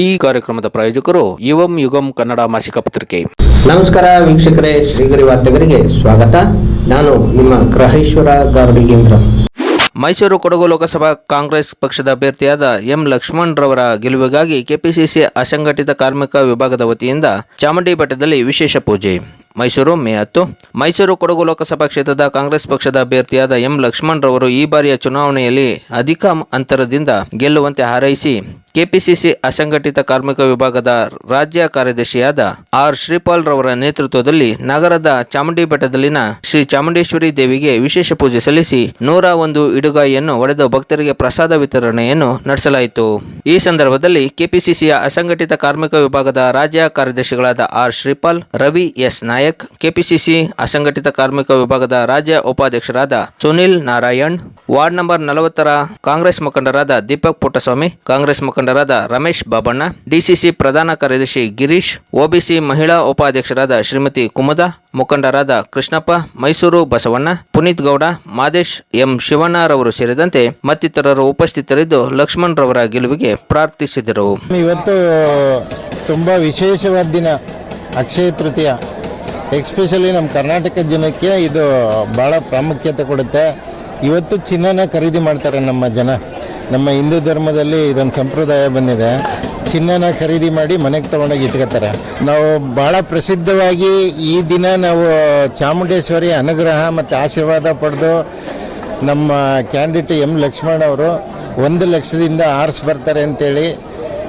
ಈ ಕಾರ್ಯಕ್ರಮದ ಪ್ರಾಯೋಜಕರು ಯುವಂ ಯುಗಂ ಕನ್ನಡ ಮಾಸಿಕ ಪತ್ರಿಕೆ. ನಮಸ್ಕಾರ ವೀಕ್ಷಕರೇ ಶ್ರೀಗರಿ ವಾರ್ತೆಗರಿಗೆ ಸ್ವಾಗತ. ನಾನು ನಿಮ್ಮ ಗ್ರಹೇಶ್ವರ ಗಾರ್ಡಿಗೇಂದ್ರ. ಮೈಸೂರು ಕೊಡಗು ಲೋಕಸಭಾ ಕಾಂಗ್ರೆಸ್ ಪಕ್ಷದ ಅಭ್ಯರ್ಥಿಯಾದ ಎಂ ಲಕ್ಷ್ಮಣ್ ರವರ ಗೆಲುವಿಗಾಗಿ ಕೆಪಿಸಿಸಿ ಅಸಂಘಟಿತ ಕಾರ್ಮಿಕ ವಿಭಾಗದ ವತಿಯಿಂದ ಚಾಮುಂಡಿ ಬೆಟ್ಟದಲ್ಲಿ ವಿಶೇಷ ಪೂಜೆ. ಮೈಸೂರು ಮೇ ಹತ್ತು. ಮೈಸೂರು ಕೊಡಗು ಲೋಕಸಭಾ ಕ್ಷೇತ್ರದ ಕಾಂಗ್ರೆಸ್ ಪಕ್ಷದ ಅಭ್ಯರ್ಥಿಯಾದ ಎಂ ಲಕ್ಷ್ಮಣ್ ರವರು ಈ ಬಾರಿಯ ಚುನಾವಣೆಯಲ್ಲಿ ಅಧಿಕ ಅಂತರದಿಂದ ಗೆಲ್ಲುವಂತೆ ಹಾರೈಸಿ ಕೆಪಿಸಿಸಿ ಅಸಂಘಟಿತ ಕಾರ್ಮಿಕ ವಿಭಾಗದ ರಾಜ್ಯ ಕಾರ್ಯದರ್ಶಿಯಾದ ಆರ್ ಶ್ರೀಪಾಲ್ ರವರ ನೇತೃತ್ವದಲ್ಲಿ ನಗರದ ಚಾಮುಂಡಿ ಬೆಟ್ಟದಲ್ಲಿನ ಶ್ರೀ ಚಾಮುಂಡೇಶ್ವರಿ ದೇವಿಗೆ ವಿಶೇಷ ಪೂಜೆ ಸಲ್ಲಿಸಿ ನೂರ ಒಂದು ಇಡುಗಾಯಿಯನ್ನು ಒಡೆದು ಭಕ್ತರಿಗೆ ಪ್ರಸಾದ ವಿತರಣೆಯನ್ನು ನಡೆಸಲಾಯಿತು. ಈ ಸಂದರ್ಭದಲ್ಲಿ ಕೆಪಿಸಿಸಿಯ ಅಸಂಘಟಿತ ಕಾರ್ಮಿಕ ವಿಭಾಗದ ರಾಜ್ಯ ಕಾರ್ಯದರ್ಶಿಗಳಾದ R Shripal, Ravi S Nayak, KPCC ಅಸಂಘಟಿತ ಕಾರ್ಮಿಕ ವಿಭಾಗದ ರಾಜ್ಯ ಉಪಾಧ್ಯಕ್ಷರಾದ ಸುನಿಲ್ ನಾರಾಯಣ್, ವಾರ್ಡ್ ನಂಬರ್ ನಲವತ್ತರ ಕಾಂಗ್ರೆಸ್ ಮುಖಂಡರಾದ ದೀಪಕ್ ಪುಟ್ಟಸ್ವಾಮಿ, ಕಾಂಗ್ರೆಸ್ ಮುಖಂಡರಾದ ರಮೇಶ್ ಬಾಬಣ್ಣ, ಡಿಸಿಸಿ ಪ್ರಧಾನ ಕಾರ್ಯದರ್ಶಿ ಗಿರೀಶ್, ಒಬಿಸಿ ಮಹಿಳಾ ಉಪಾಧ್ಯಕ್ಷರಾದ ಶ್ರೀಮತಿ ಕುಮದ, ಮುಖಂಡರಾದ ಕೃಷ್ಣಪ್ಪ, ಮೈಸೂರು ಬಸವಣ್ಣ, ಪುನೀತ್ ಗೌಡ, ಮಾದೇಶ್ ಎಂ ಶಿವಣ್ಣರವರು ಸೇರಿದಂತೆ ಮತ್ತಿತರರು ಉಪಸ್ಥಿತರಿದ್ದು ಲಕ್ಷ್ಮಣ್ ರವರ ಗೆಲುವಿಗೆ ಪ್ರಾರ್ಥಿಸಿದರು. ಇವತ್ತು ತುಂಬ ವಿಶೇಷವಾದ ದಿನ, ಅಕ್ಷಯ ತೃತೀಯ. ಎಕ್ಸ್ಪೆಷಲಿ ನಮ್ಮ ಕರ್ನಾಟಕ ಜನಕ್ಕೆ ಇದು ಭಾಳ ಪ್ರಾಮುಖ್ಯತೆ ಕೊಡುತ್ತೆ. ಇವತ್ತು ಚಿನ್ನನ ಖರೀದಿ ಮಾಡ್ತಾರೆ ನಮ್ಮ ಜನ. ನಮ್ಮ ಹಿಂದೂ ಧರ್ಮದಲ್ಲಿ ಇದೊಂದು ಸಂಪ್ರದಾಯ ಬಂದಿದೆ. ಚಿನ್ನನ ಖರೀದಿ ಮಾಡಿ ಮನೆಗೆ ತಗೊಂಡೋಗಿ ಇಟ್ಕೋತಾರೆ ನಾವು ಭಾಳ ಪ್ರಸಿದ್ಧವಾಗಿ ಈ ದಿನ ನಾವು ಚಾಮುಂಡೇಶ್ವರಿ ಅನುಗ್ರಹ ಮತ್ತು ಆಶೀರ್ವಾದ ಪಡೆದು ನಮ್ಮ ಕ್ಯಾಂಡಿಡೇಟ್ ಎಂ ಲಕ್ಷ್ಮಣ್ ಅವರು ಒಂದು ಲಕ್ಷದಿಂದ ಆರಿಸಿ ಬರ್ತಾರೆ ಅಂತೇಳಿ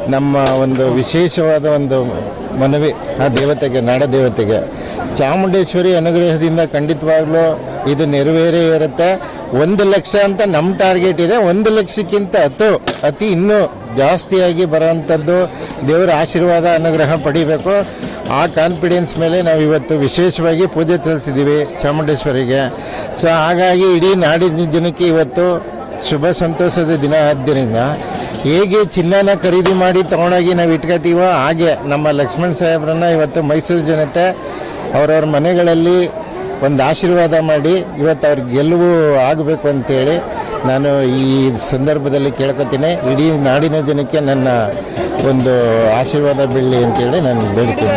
ನಮ್ಮ ಒಂದು ವಿಶೇಷವಾದ ಒಂದು ಮನವಿ ಆ ದೇವತೆಗೆ, ನಾಡ ದೇವತೆಗೆ. ಚಾಮುಂಡೇಶ್ವರಿ ಅನುಗ್ರಹದಿಂದ ಖಂಡಿತವಾಗ್ಲೂ ಇದು ನೆರವೇರೇ ಇರುತ್ತೆ. ಒಂದು ಲಕ್ಷ ಅಂತ ನಮ್ಮ ಟಾರ್ಗೆಟ್ ಇದೆ. ಒಂದು ಲಕ್ಷಕ್ಕಿಂತ ಹತ್ತು ಅತಿ ಇನ್ನೂ ಜಾಸ್ತಿಯಾಗಿ ಬರೋವಂಥದ್ದು ದೇವರ ಆಶೀರ್ವಾದ, ಅನುಗ್ರಹ ಪಡಿಬೇಕು. ಆ ಕಾನ್ಫಿಡೆನ್ಸ್ ಮೇಲೆ ನಾವು ಇವತ್ತು ವಿಶೇಷವಾಗಿ ಪೂಜೆ ಸಲ್ಲಿಸಿದ್ದೀವಿ ಚಾಮುಂಡೇಶ್ವರಿಗೆ. ಸೊ ಹಾಗಾಗಿ ಇಡೀ ನಾಡಿನ ಜನಕ್ಕೆ ಇವತ್ತು ಶುಭ ಸಂತೋಷದ ದಿನ ಆದ್ದರಿಂದ ಹೇಗೆ ಚಿನ್ನನ ಖರೀದಿ ಮಾಡಿ ತಗೊಂಡೋಗಿ ನಾವು ಇಟ್ಕೊತೀವೋ ಹಾಗೆ ನಮ್ಮ ಲಕ್ಷ್ಮಣ್ ಸಾಹೇಬ್ರನ್ನ ಇವತ್ತು ಮೈಸೂರು ಜನತೆ ಅವರವ್ರ ಮನೆಗಳಲ್ಲಿ ಒಂದು ಆಶೀರ್ವಾದ ಮಾಡಿ ಇವತ್ತು ಅವ್ರ ಗೆಲುವು ಆಗಬೇಕು ಅಂತೇಳಿ ನಾನು ಈ ಸಂದರ್ಭದಲ್ಲಿ ಕೇಳ್ಕೊತೀನಿ. ಇಡೀ ನಾಡಿನ ಜನಕ್ಕೆ ನನ್ನ ಒಂದು ಆಶೀರ್ವಾದ ಬೀಳಲಿ ಅಂತೇಳಿ ನಾನು ಬೇಡ್ತೀನಿ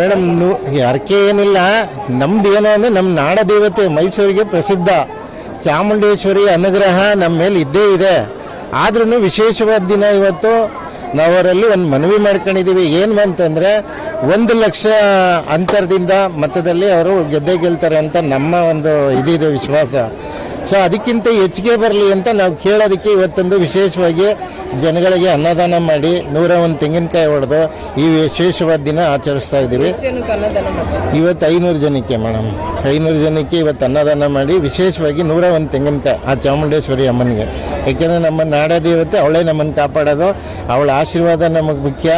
ಮೇಡಮ್ ಅರ್ಕೆ ಏನಿಲ್ಲ. ನಮ್ದು ಏನು ಅಂದರೆ ನಮ್ಮ ನಾಡ ದೇವತೆ ಮೈಸೂರಿಗೆ ಪ್ರಸಿದ್ಧ. ಚಾಮುಂಡೇಶ್ವರಿ ಅನುಗ್ರಹ ನಮ್ಮ ಮೇಲೆ ಇದ್ದೇ ಇದೆ. ಆದ್ರೂ ವಿಶೇಷವಾದ ದಿನ ಇವತ್ತು. ನಾವು ಅವರಲ್ಲಿ ಒಂದು ಮನವಿ ಮಾಡ್ಕೊಂಡಿದ್ದೀವಿ ಏನು ಅಂತಂದರೆ, ಒಂದು ಲಕ್ಷ ಅಂತರದಿಂದ ಮತದಲ್ಲಿ ಅವರು ಗೆದ್ದೇ ಗೆಲ್ತಾರೆ ಅಂತ ನಮ್ಮ ಒಂದು ಇದಿದೆ ವಿಶ್ವಾಸ. ಸೊ ಅದಕ್ಕಿಂತ ಹೆಚ್ಚಿಗೆ ಬರಲಿ ಅಂತ ನಾವು ಕೇಳೋದಕ್ಕೆ ಇವತ್ತೊಂದು ವಿಶೇಷವಾಗಿ ಜನಗಳಿಗೆ ಅನ್ನದಾನ ಮಾಡಿ ನೂರ ಒಂದು ತೆಂಗಿನಕಾಯಿ ಹೊಡೆದು ಈ ವಿಶೇಷವಾದ ದಿನ ಆಚರಿಸ್ತಾ ಇದ್ದೀವಿ. ಇವತ್ತು ಐನೂರು ಜನಕ್ಕೆ ಮೇಡಮ್. ಐನೂರು ಜನಕ್ಕೆ ಇವತ್ತು ಅನ್ನದಾನ ಮಾಡಿ ವಿಶೇಷವಾಗಿ ನೂರ ಒಂದು ತೆಂಗಿನಕಾಯಿ ಆ ಚಾಮುಂಡೇಶ್ವರಿ ಅಮ್ಮನಿಗೆ. ಯಾಕೆಂದರೆ ನಮ್ಮ ನಾಡ ದೇವತೆ ಅವಳೇ ನಮ್ಮನ್ನು ಕಾಪಾಡೋದು. ಅವಳ ಆಶೀರ್ವಾದ ನಮಗೆ ಮುಖ್ಯ.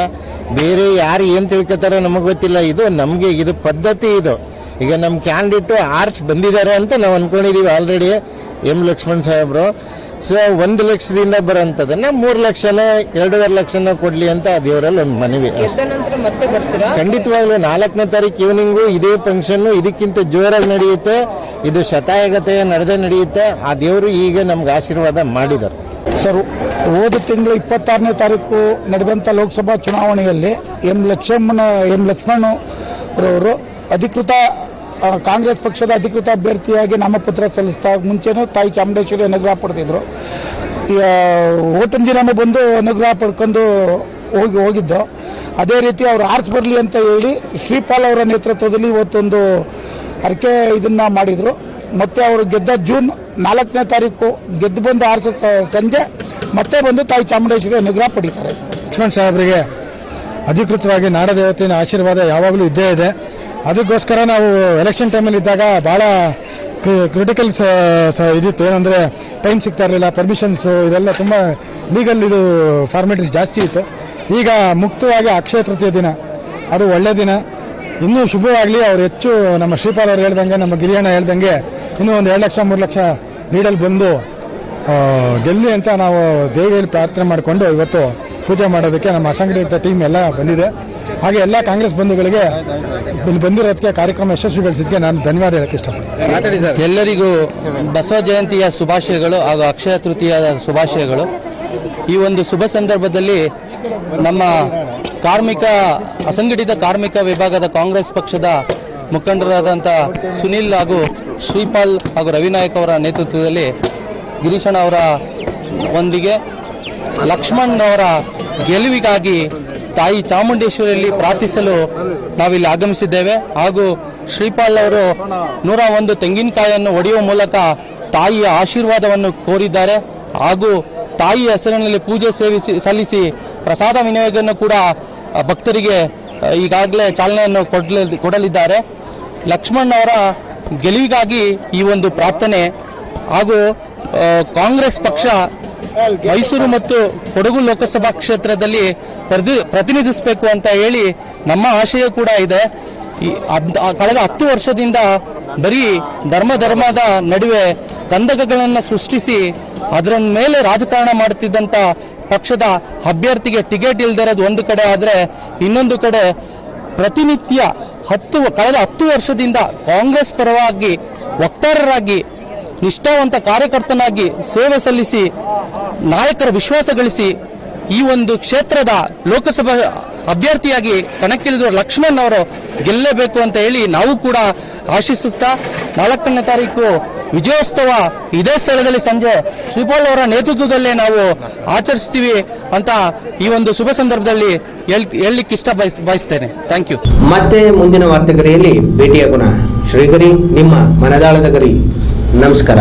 ಬೇರೆ ಯಾರು ಏನು ತಿಳ್ಕೊತಾರೋ ನಮಗೆ ಗೊತ್ತಿಲ್ಲ. ಇದು ನಮಗೆ ಇದು ಪದ್ಧತಿ ಇದು. ಈಗ ನಮ್ಮ ಕ್ಯಾಂಡಿಡೇಟ್ ಆರ್ಸ್ ಬಂದಿದ್ದಾರೆ ಅಂತ ನಾವು ಅಂದ್ಕೊಂಡಿದ್ದೀವಿ ಆಲ್ರೆಡಿ ಎಂ ಲಕ್ಷ್ಮಣ್ ಸಾಹೇಬ್ರು. ಸೊ ಒಂದು ಲಕ್ಷದಿಂದ ಬರೋಂಥದ್ದನ್ನು ಮೂರು ಲಕ್ಷನ ಎರಡೂವರೆ ಲಕ್ಷನ ಕೊಡಲಿ ಅಂತ ಆ ದೇವರಲ್ಲಿ ಒಂದು ಮನವಿ ಖಂಡಿತವಾಗ್ಲೂ ನಾಲ್ಕನೇ ತಾರೀಕು ಈವ್ನಿಂಗು ಇದೇ ಫಂಕ್ಷನ್ನು ಇದಕ್ಕಿಂತ ಜೋರಾಗಿ ನಡೆಯುತ್ತೆ. ಇದು ಶತಾಯಗತೆ ನಡೆದೇ ನಡೆಯುತ್ತೆ. ಆ ದೇವರು ಈಗ ನಮ್ಗೆ ಆಶೀರ್ವಾದ ಮಾಡಿದ್ದಾರೆ ಸರ್ ಹೋದ ತಿಂಗಳು ಇಪ್ಪತ್ತಾರನೇ ತಾರೀಕು ನಡೆದಂಥ ಲೋಕಸಭಾ ಚುನಾವಣೆಯಲ್ಲಿ ಎಂ ಲಕ್ಷ್ಮಣ ಎಂ ಲಕ್ಷ್ಮಣರವರು ಅಧಿಕೃತ ಆ, ಕಾಂಗ್ರೆಸ್ ಪಕ್ಷದ ಅಧಿಕೃತ ಅಭ್ಯರ್ಥಿಯಾಗಿ ನಾಮಪತ್ರ ಸಲ್ಲಿಸ್ತಾ ಮುಂಚೆನೂ ತಾಯಿ ಚಾಮುಂಡೇಶ್ವರಿ ಅನುಗ್ರಹ ಪಡೆದಿದ್ರು. ಓಟಿನ ಬಂದು ಅನುಗ್ರಹ ಪಡ್ಕೊಂಡು ಹೋಗಿ, ಹೋಗಿದ್ದು. ಅದೇ ರೀತಿ ಅವ್ರು ಆರ್ಸ್ ಬರಲಿ ಅಂತ ಹೇಳಿ ಶ್ರೀಪಾಲ್ ಅವರ ನೇತೃತ್ವದಲ್ಲಿ ಇವತ್ತೊಂದು ಅರ್ಕೆ ಇದನ್ನ ಮಾಡಿದ್ರು. ಮತ್ತೆ ಅವರು ಗೆದ್ದ ಜೂನ್ ನಾಲ್ಕನೇ ತಾರೀಕು ಗೆದ್ದು ಬಂದು ಆರ್ಸ ಸಂಜೆ ಮತ್ತೆ ಬಂದು ತಾಯಿ ಚಾಮುಂಡೇಶ್ವರಿ ಅನುಗ್ರಹ ಪಡೀತಾರೆ. ಲಕ್ಷ್ಮಣ್ ಸಾಹೇಬರಿಗೆ ಅಧಿಕೃತವಾಗಿ ನಾಡದೇವತೆಯ ಆಶೀರ್ವಾದ ಯಾವಾಗಲೂ ಇದ್ದೇ ಇದೆ. ಅದಕ್ಕೋಸ್ಕರ ನಾವು ಎಲೆಕ್ಷನ್ ಟೈಮಲ್ಲಿ ಇದ್ದಾಗ ಭಾಳ ಕ್ರಿಟಿಕಲ್ ಇದಿತ್ತು. ಏನಂದರೆ ಟೈಮ್ ಸಿಗ್ತಾ ಇರಲಿಲ್ಲ ಪರ್ಮಿಷನ್ಸು ಇದೆಲ್ಲ ತುಂಬ ಲೀಗಲ್ ಇದು ಫಾರ್ಮಾಲಿಟೀಸ್ ಜಾಸ್ತಿ ಇತ್ತು. ಈಗ ಮುಕ್ತವಾಗಿ ಅಕ್ಷಯ ತೃತೀಯ ದಿನ. ಅದು ಒಳ್ಳೆಯ ದಿನ. ಇನ್ನೂ ಶುಭವಾಗಲಿ, ಅವ್ರು ಹೆಚ್ಚು ನಮ್ಮ ಶ್ರೀಪಾಲ್ ಅವರು ಹೇಳ್ದಂಗೆ, ನಮ್ಮ ಗಿರಿಯಣ್ಣ ಹೇಳ್ದಂಗೆ ಇನ್ನೂ ಒಂದು ಎರಡು ಲಕ್ಷ, ಮೂರು ಲಕ್ಷ ಲೀಡಲ್ಲಿ ಬಂದು ಗೆಲ್ಲಿ ಅಂತ ನಾವು ದೇವಿಯಲ್ಲಿ ಪ್ರಾರ್ಥನೆ ಮಾಡಿಕೊಂಡು ಇವತ್ತು ಪೂಜೆ ಮಾಡೋದಕ್ಕೆ ನಮ್ಮ ಅಸಂಘಟಿತ ಟೀಮ್ ಎಲ್ಲ ಬಂದಿದೆ. ಹಾಗೆ ಎಲ್ಲ ಕಾಂಗ್ರೆಸ್ ಬಂಧುಗಳಿಗೆ ಇಲ್ಲಿ ಬಂದಿರೋದಕ್ಕೆ ಕಾರ್ಯಕ್ರಮ ಯಶಸ್ವಿಗೊಳಿಸಿದ್ದಕ್ಕೆ ನಾನು ಧನ್ಯವಾದ ಹೇಳಕ್ಕೆ ಇಷ್ಟಪಡ್ತೀನಿ. ಎಲ್ಲರಿಗೂ ಬಸವ ಜಯಂತಿಯ ಶುಭಾಶಯಗಳು ಹಾಗೂ ಅಕ್ಷಯ ತೃತೀಯದ ಶುಭಾಶಯಗಳು. ಈ ಒಂದು ಶುಭ ಸಂದರ್ಭದಲ್ಲಿ ನಮ್ಮ ಕಾರ್ಮಿಕ ಅಸಂಘಟಿತ ಕಾರ್ಮಿಕ ವಿಭಾಗದ ಕಾಂಗ್ರೆಸ್ ಪಕ್ಷದ ಮುಖಂಡರಾದಂಥ ಸುನಿಲ್ ಹಾಗೂ ಶ್ರೀಪಾಲ್ ಹಾಗೂ ರವಿನಾಯಕ್ ಅವರ ನೇತೃತ್ವದಲ್ಲಿ ಗಿರೀಶಣ್ಣ ಅವರ ಒಂದಿಗೆ ಲಕ್ಷ್ಮಣ್ ಅವರ ಗೆಲುವಿಗಾಗಿ ತಾಯಿ ಚಾಮುಂಡೇಶ್ವರಿಯಲ್ಲಿ ಪ್ರಾರ್ಥಿಸಲು ನಾವಿಲ್ಲಿ ಆಗಮಿಸಿದ್ದೇವೆ. ಹಾಗೂ ಶ್ರೀಪಾಲ್ ಅವರು ನೂರ ಒಂದು ತೆಂಗಿನಕಾಯಿಯನ್ನು ಒಡೆಯುವ ಮೂಲಕ ತಾಯಿಯ ಆಶೀರ್ವಾದವನ್ನು ಕೋರಿದ್ದಾರೆ. ಹಾಗೂ ತಾಯಿ ಹೆಸರಿನಲ್ಲಿ ಪೂಜೆ ಸೇವಿಸಿ, ಸಲ್ಲಿಸಿ ಪ್ರಸಾದ ವಿನಿಯೋಗವನ್ನು ಕೂಡ ಭಕ್ತರಿಗೆ ಈಗಾಗಲೇ ಚಾಲನೆಯನ್ನು ಕೊಡಲಿ, ಕೊಡಲಿದ್ದಾರೆ. ಲಕ್ಷ್ಮಣ್ ಅವರ ಗೆಲುವಿಗಾಗಿ ಈ ಒಂದು ಪ್ರಾರ್ಥನೆ ಹಾಗೂ ಕಾಂಗ್ರೆಸ್ ಪಕ್ಷ ಮೈಸೂರು ಮತ್ತು ಕೊಡಗು ಲೋಕಸಭಾ ಕ್ಷೇತ್ರದಲ್ಲಿ ಪ್ರತಿ ಪ್ರತಿನಿಧಿಸಬೇಕು ಅಂತ ಹೇಳಿ ನಮ್ಮ ಆಶಯ ಕೂಡ ಇದೆ. ಕಳೆದ ಹತ್ತು ವರ್ಷದಿಂದ ಬರೀ ಧರ್ಮ ಧರ್ಮದ ನಡುವೆ ಕಂದಕಗಳನ್ನು ಸೃಷ್ಟಿಸಿ ಅದರ ಮೇಲೆ ರಾಜಕಾರಣ ಮಾಡುತ್ತಿದ್ದಂತ ಪಕ್ಷದ ಅಭ್ಯರ್ಥಿಗೆ ಟಿಕೆಟ್ ಇಲ್ದಿರೋದು ಒಂದು ಕಡೆ ಆದರೆ ಇನ್ನೊಂದು ಕಡೆ ಪ್ರತಿನಿತ್ಯ ಹತ್ತು ಕಳೆದ ಹತ್ತು ವರ್ಷದಿಂದ ಕಾಂಗ್ರೆಸ್ ಪರವಾಗಿ ವಕ್ತಾರರಾಗಿ ನಿಷ್ಠಾವಂತ ಕಾರ್ಯಕರ್ತನಾಗಿ ಸೇವೆ ಸಲ್ಲಿಸಿ ನಾಯಕರ ವಿಶ್ವಾಸ ಗಳಿಸಿ ಈ ಒಂದು ಕ್ಷೇತ್ರದ ಲೋಕಸಭಾ ಅಭ್ಯರ್ಥಿಯಾಗಿ ಕಣಕ್ಕಿಳಿದ ಲಕ್ಷ್ಮಣ್ ಅವರು ಗೆಲ್ಲಬೇಕು ಅಂತ ಹೇಳಿ ನಾವು ಕೂಡ ಆಶಿಸುತ್ತಾ ನಾಲ್ಕನೇ ತಾರೀಕು ವಿಜಯೋತ್ಸವ ಇದೇ ಸ್ಥಳದಲ್ಲಿ ಸಂಜೆ ಶ್ರೀಪಾಲ್ ಅವರ ನೇತೃತ್ವದಲ್ಲೇ ನಾವು ಆಚರಿಸ್ತೀವಿ ಅಂತ ಈ ಒಂದು ಶುಭ ಸಂದರ್ಭದಲ್ಲಿ ಹೇಳ್ ಹೇಳಲಿಕ್ಕೆ ಇಷ್ಟ ಬಯಸ್ ಬಯಸ್ತೇನೆ. ಥ್ಯಾಂಕ್ ಯು ಮತ್ತೆ ಮುಂದಿನ ವಾರ್ತೆಗರಿಯಲ್ಲಿ ಭೇಟಿಯಾಗೋಣ ಶ್ರೀಗರಿ ನಿಮ್ಮ ಮನದಾಳದ ಗರಿ. ನಮಸ್ಕಾರ.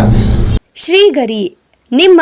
ಶ್ರೀಗರಿ ನಿಮ್ಮ